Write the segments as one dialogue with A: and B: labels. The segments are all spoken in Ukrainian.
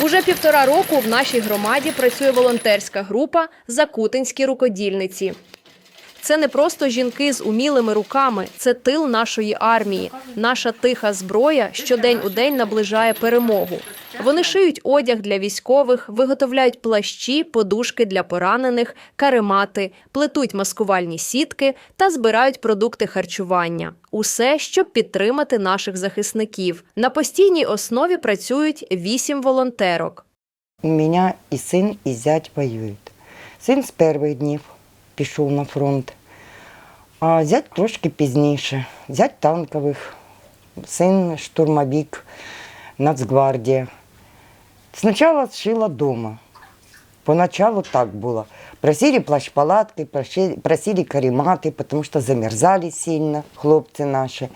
A: Уже півтора року в нашій громаді працює волонтерська група Закутинські рукодільниці. Це не просто жінки з умілими руками, це тил нашої армії. Наша тиха зброя щодень у день наближає перемогу. Вони шиють одяг для військових, виготовляють плащі, подушки для поранених, каремати, плетуть маскувальні сітки та збирають продукти харчування. Усе, щоб підтримати наших захисників. На постійній основі працюють вісім волонтерок.
B: У меня и сын, и зять воюют. Син з перших днів пішов на фронт, а зять трошки пізніше. Зять танкових, син штурмовик, Нацгвардія. Спочатку шила дома. Поначалу так было. Просили плащ-палатки, просили, просили карематы, потому что замерзали сильно хлопцы наши.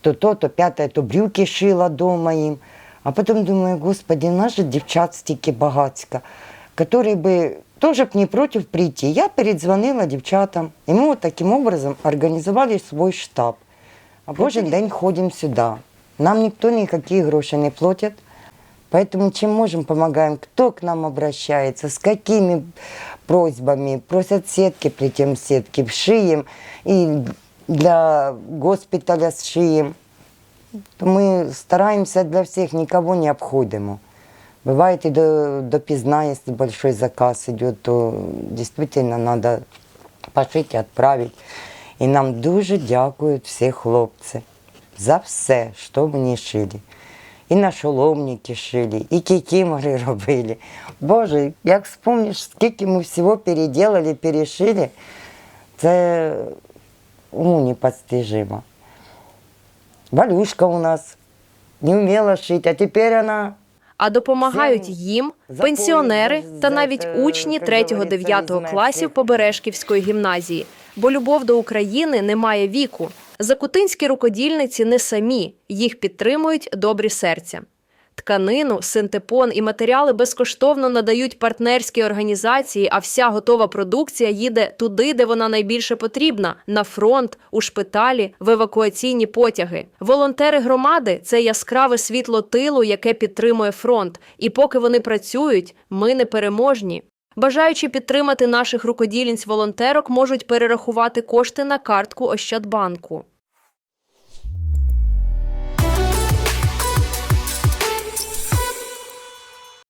B: То то, то пятое, то брюки шила дома им. А потом думаю, господи, у нас же девчат стільки багатська, которые бы тоже б не против прийти. Я передзвонила дівчатам, і ми вот таким образом организовали свой штаб. А кожен день ходим сюда. Нам никто никакие гроши не платит. Поэтому чем можем, помогаем. Кто к нам обращается, с какими просьбами. Просят сетки, плетем сетки, шием. И для госпиталя сшием. То мы стараемся для всех, никого не обходим. Бывает и до, допоздна, если большой заказ идет, то действительно надо пошить и отправить. І нам дуже дякують всі хлопці за все, що вони шили. І на шоломники шили, і кікімори робили. Боже, як вспомниш, скільки ми всього переделали, перешили, це уму непостижимо. Валюшка у нас не вміла шити, а тепер вона
A: А допомагають їм пенсіонери та навіть учні
B: як говориться,
A: 3-9 класів. Побережківської гімназії. Бо любов до України не має віку. Закутинські рукодільниці не самі, їх підтримують добрі серця. Тканину, синтепон і матеріали безкоштовно надають партнерські організації, а вся готова продукція їде туди, де вона найбільше потрібна на фронт, у шпиталі, в евакуаційні потяги. Волонтери громади це яскраве світло тилу, яке підтримує фронт. І поки вони працюють, ми не переможні. Бажаючи підтримати наших рукодільниць волонтерок, можуть перерахувати кошти на картку Ощадбанку.